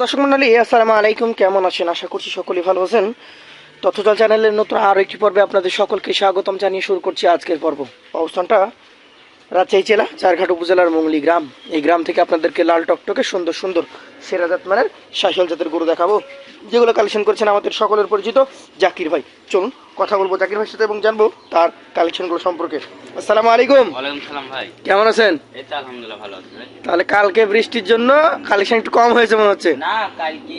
দর্শক মন্ডলী, আসসালামু আলাইকুম। কেমন আছেন? আশা করছি সকলেই ভালো আছেন। তথ্যজাল চ্যানেলের নতুন আরও একটি পর্বে আপনাদের সকলকে স্বাগতম জানিয়ে শুরু করছি আজকের পর্ব। অবস্থানটা রাজশাহী জেলা, চারঘাট উপজেলার মঙ্গলি গ্রাম। এই গ্রাম থেকে আপনাদেরকে লাল টকটকে সুন্দর সুন্দর সেরা জাতমানের মানের শাহিওয়াল জাতের গরু দেখাবো। যেগুলো কালেকশন করেছেন আমাদের সকলের পরিচিত জাকির ভাই। চলুন কথা বলব জাকির ভাইয়ের সাথে এবং জানব তার কালেকশনগুলো সম্পর্কে। আসসালামু আলাইকুম। ওয়ালাইকুম সালাম ভাই। কেমন আছেন? এই তো আলহামদুলিল্লাহ ভালো আছি তাহলে কালকে বৃষ্টির জন্য কালেকশন একটু কম হয়েছে মনে হচ্ছে? না কালকে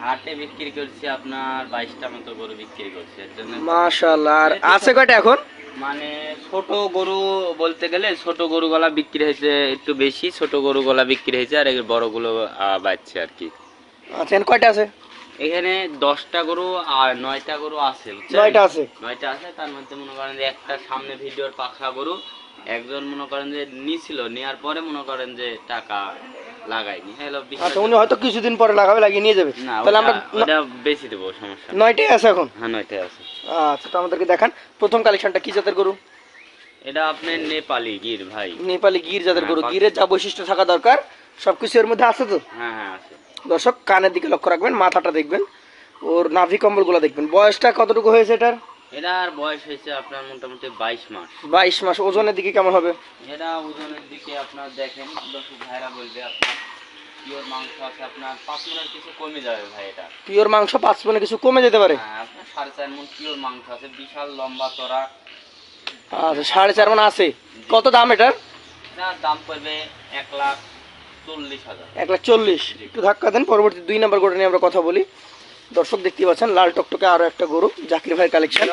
হাটে বিক্রি করছি আপনার বাইশটা মতো গরু বিক্রি করছি এর জন্য। মাশাআল্লাহ আর আছে কয়টা এখন? মানে ছোট গরু বলতে গেলে ছোট গরু গলা বিক্রি হয়েছে একটু বেশি ছোট গরু গলা বিক্রি হয়েছে আর এই বড়গুলো আহ, বাড়ছে আর কি। আচ্ছা কয়টা আছে? এখানে দশটা গরু আর নয়টা গরু আছে নয়টা আছে। নয়টা আছে তার মধ্যে মনে করেন যে একটা সামনে ভিডিওর পাখা গরু একজন মনে করেন যে নিছিল নেওয়ার পরে মনে করেন যে টাকা লাগায়নি। হ্যালো আচ্ছা উনি হয়তো কিছুদিন পরে লাগাবে লাগিয়ে নিয়ে যাবে। তাহলে আমরা ওটা বেশি দেবো সমস্যা নয়টাই আছে এখন? হ্যাঁ নয়টাই আছে। আচ্ছা তো আমাদেরকে দেখান প্রথম কালেকশনটা কি জাতের গরু? এটা আপনার নেপালি গির ভাই। নেপালি গির জাতের গরু। হ্যাঁ, গিরের যা বৈশিষ্ট্য থাকা দরকার সবকিছু এর মধ্যে আছে তো? হ্যাঁ হ্যাঁ আছে। দর্শক কানের দিকে লক্ষ্য রাখবেন মাথাটা দেখবেন ওর নাভি কম্বলগুলো দেখবেন। বয়সটা কতটুকু হয়েছে এটার? এটার বয়স হয়েছে আপনার মোটামুটি বাইশ মাস। বাইশ মাস ওজনের দিকে কেমন হবে? এটা ওজনের দিকে আপনার দেখেন দর্শক ভাইরা বলবে আপনার পিওর মাংস আছে আপনার পাঁচ মনের কিছু কমে যাবে ভাই এটা। পিওর মাংস পাঁচ পনে কিছু কমে যেতে পারে? হ্যাঁ আপনার সাড়ে চার মন পিওর মাংস আছে বিশাল লম্বা চড়া। আচ্ছা সাড়ে চার মানে আছে। কত দাম এটার? এটার দাম পড়বে এক লাখ এক লাখ চল্লিশ। একটু ধাক্কা দেন পরবর্তী দুই নাম্বার গরু নিয়ে আমরা কথা বলি। দর্শক দেখতে পাচ্ছেন লাল টকটকে আরও একটা গরু জাকির ভাই। কালেকশন।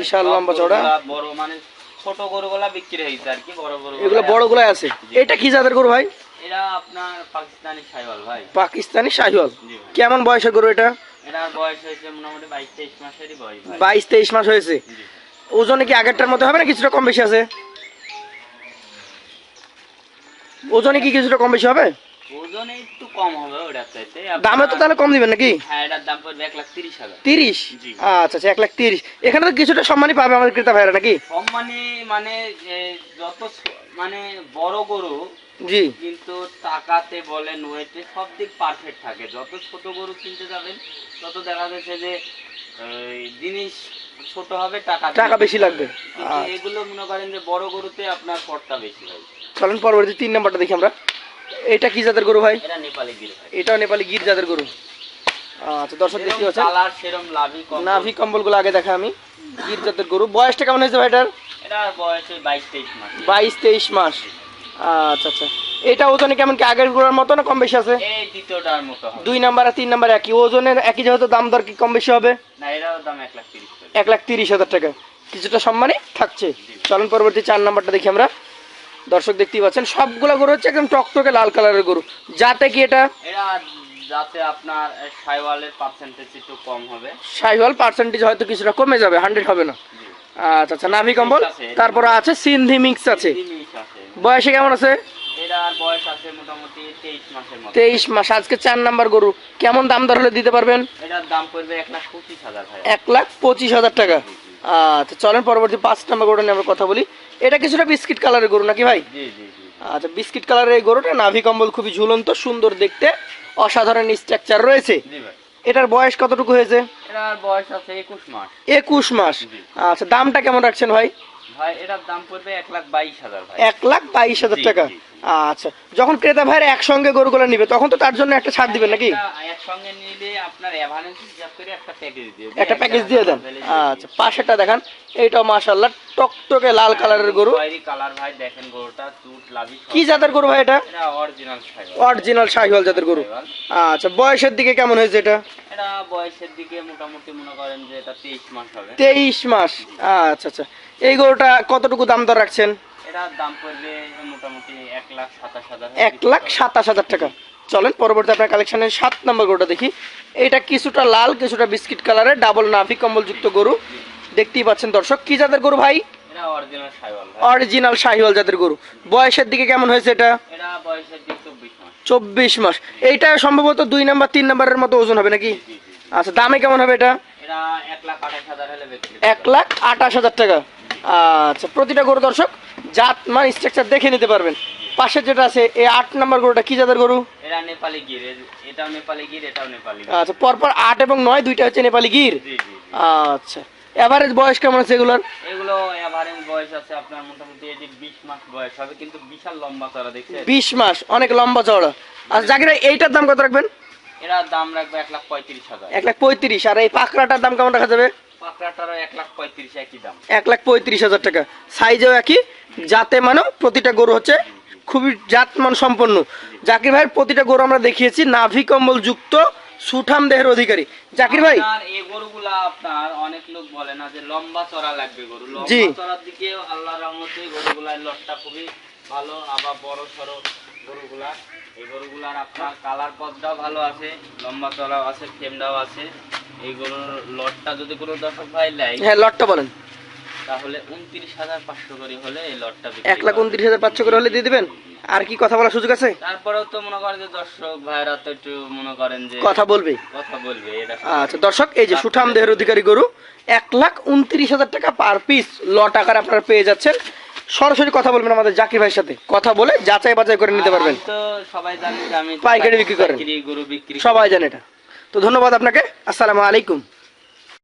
বিশাল লম্বা চড়া। বড় মানে ছোট গরুগুলা বিক্রি হয়েছে আর কি বড় গরু এগুলো বড়গুলো আছে। এটা কি জাতের গরু ভাই? এটা আপনার পাকিস্তানি সাইওয়াল ভাই। পাকিস্তানি শাহিওয়াল। কেমন বয়সের গরু এটা? এটার বয়স হয়েছে মোটামুটি বাইশ তেইশ মাসেরই বয়স ভাই। বাইশ তেইশ মাস হয়েছে। ওজনে কি আগেরটার মতো হবে না কিছুটা কম বেশি আছে? ওজনে কি কিছুটা কম বেশি হবে? ওজনে একটু কম হবে ওটার চাইতে। দামে তো তাহলে কম দিবেন নাকি? হ্যাঁ এটার দাম পড়বে এক লাখ তিরিশ হাজার। তিরিশ? আচ্ছা আচ্ছা এক লাখ তিরিশ। এখানে তো কিছুটা সম্মানই পাবে আমাদের ক্রেতা ভাইরা নাকি? সম্মানে মানে যত মানে বড় গরু জি। কিন্তু টাকাতে বলেন ওয়েটে সব দিক পারফেক্ট থাকে। যত ছোট গরু কিনতে যাবেন তত দেখা যাচ্ছে যে জিনিস ছোট হবে টাকা টাকা বেশি লাগবে। আচ্ছা। এগুলো মনে করেন যে বড় গরুতে আপনার খরচা বেশি হয়। চলেন পরবর্তী তিন নাম্বারটা দেখি আমরা। এটা কি জাতের গরু ভাই? এটা নেপালি গির এটাও নেপালি গির জাতের গরু। আচ্ছা দর্শক দেখতে পাচ্ছেন? লাভি কম নাভি কম্বলগুলো আগে দেখা আমি। গির জাতের গরু। বয়সটা কেমন হয়েছে ভাইটার বাইশ তেইশ মাস। আচ্ছা আচ্ছা। এটা ওজনে কেমন কি আগের গোড়ার মতো না কম বেশি আছে? দুই নাম্বার আর তিন নাম্বার একই। ওজনের একই যেহেতু দাম দর কি কম বেশি হবে? এক লাখ তিরিশ হাজার টাকা। কিছুটা সম্মানে থাকছে। চলুন পরবর্তী চার নাম্বারটা দেখি আমরা। দর্শক দেখতেই পাচ্ছেন সবগুলো গরু হচ্ছে একদম টকটকে লাল কালারের গরু। যাতে কি এটা? যাতে আপনার সাইওয়ালের পার্সেন্টেজ একটু কম হবে। সাইওয়াল পার্সেন্টেজ হয়তো কিছুটা কমে যাবে হান্ড্রেড হবে না। আচ্ছা আচ্ছা নাভি কম্বল? তারপরে আছে সিন্ধি মিক্স আছে। বয়সে কেমন আছে? তেইশ মাস আজকে চার নাম্বার গরু। কেমন দাম দর হলে দিতে পারবেন? এক লাখ পঁচিশ হাজার টাকা। আচ্ছা চলেন পরবর্তী পাঁচ নাম্বার গরুটা নিয়ে আমরা কথা বলি। এটা কিছুটা বিস্কিট কালারের গরু নাকি ভাই? আচ্ছা বিস্কিট কালারের এই গরুটা নাভি কম্বল খুবই ঝুলন্ত সুন্দর দেখতে অসাধারণ স্ট্রাকচার রয়েছে। এটার বয়স কতটুকু হয়েছে? এটার বয়স আছে একুশ মাস। একুশ মাস। আচ্ছা দামটা কেমন রাখছেন ভাই? ভাই এটার দাম পড়বে এক লাখ বাইশ হাজার ভাই। এক লাখ বাইশ হাজার টাকা। আচ্ছা যখন ক্রেতা ভাইয়ের একসঙ্গে গরুগুলো নিবে তখন তো তার জন্য একটা ছাড় দিবেন নাকি? একসঙ্গে নিলে আপনার অ্যাভারেন্স হিসাব করে একটা প্যাকেজ দিয়ে একটা প্যাকেজ দিয়ে দেন। আচ্ছা পাশেরটা দেখান এইটাও মাশাল্লাহ টকটকে লাল কালারের গরু। কালার ভাই দেখেন গরুটা চুট লাভি কি জাতের গরু ভাই এটা? এটা অরিজিনাল শাহিওয়াল জাতের গরু। আচ্ছা বয়সের দিকে কেমন হয়েছে এটা? এটা বয়সের দিকে মোটামুটি মনে করেন যে এটা তেইশ মাস হবে। তেইশ মাস। আচ্ছা আচ্ছা। এই গরুটা কতটুকু দাম দর রাখছেন? এটার দাম পড়বে মোটামুটি এক লাখ সাতাশ হাজার। এক লাখ সাতাশ হাজার টাকা। চলেন পরবর্তী আপনার কালেকশনের সাত নম্বর গরুটা দেখি। এটা কিছুটা লাল কিছুটা বিস্কিট কালারের ডাবল নাভি কম্বলযুক্ত গরু। দেখতেই পাচ্ছেন দর্শক কি জাতের গরু ভাই? অরিজিনাল শাহিওয়াল জাতের গরু। বয়সের দিকে কেমন হয়েছে এটা? চব্বিশ মাস। এইটা সম্ভবত দুই নাম্বার তিন নাম্বারের মতো ওজন হবে নাকি? আচ্ছা দামে কেমন হবে এটা? এক লাখ আঠাশ হাজার টাকা। আচ্ছা প্রতিটা গরু দর্শক জাত মান স্ট্রাকচার দেখে নিতে পারবেন। পাশে যেটা আছে এই আট নাম্বার গরুটা কি জাতের গরু? নেপালি গির এ- এটাও নেপালি গির এটাও নেপালি আচ্ছা পরপর আট এবং নয় দুইটা হচ্ছে নেপালি গির। আচ্ছা এভারেজ বয়স কেমন আছে এগুলোর? এগুলো এভারেজ বয়স আছে আপনার মোটামুটি এটি বিশ মাস বয়স হবে কিন্তু বিশাল লম্বা চড়া দেখছেন? বিশ মাস অনেক লম্বা চওড়া আচ্ছা জাকির এইটার দাম কত রাখবেন? এরা দাম রাখবে এক লাখ পঁয়ত্রিশ হাজার। এক লাখ পঁয়ত্রিশ আর এই পাকড়াটার দাম কেমন রাখা যাবে? এক লাখ পঁয়ত্রিশ একই দাম। এক লাখ পঁয়ত্রিশ হাজার টাকা। সাইজও একই জাতে মানে প্রতিটা গরু হচ্ছে খুবই জাত সম্পন্ন। জাকির ভাইয়ের প্রতিটা গরু আমরা দেখিয়েছি নাভি কম্বল যুক্ত সুঠাম দেহের অধিকারী। জাকির ভাই? এই গরুগুলা আপনার অনেক লোক বলে না যে লম্বা চড়া লাগবে গরু। লম্বা চড়ার দিকে আল্লাহ রহমতে গরুগুলার লটটা খুবই ভালো আবার বড় সড়ো গরুগুলা। এই গরুগুলার আপনার কালার পথটাও ভালো আছে লম্বা চড়াও আছে ফ্রেমটাও আছে। লটটা যদি কোনো দর্শক ভাই নেয় হ্যাঁ লটটা বলেন। তাহলে উনত্রিশ হাজার পাঁচশো করে হলে এই লটটা এক লাখ উনত্রিশ হাজার পাঁচশো করে হলে দিয়ে দিবেন? আর কি কথা বলার সুযোগ আছে? তারপরেও তো মনে করেন যে দর্শক ভাইরা তো একটু মনে করেন যে কথা বলবে। কথা বলবে আচ্ছা দর্শক এই যে সুঠাম দেহের অধিকারী গরু এক লাখ উনত্রিশ হাজার টাকা পার পিস লট আকারে আপনারা পেয়ে যাচ্ছেন। সরাসরি কথা বলবেন আমাদের জাকির ভাইয়ের সাথে। কথা বলে যাচাই বাছাই করে নিতে পারবেন। তো সবাই জানি আমি পাইকারি বিক্রি করেন। গরু বিক্রি সবাই জানে এটা। তো ধন্যবাদ আপনাকে। আসসালামু আলাইকুম।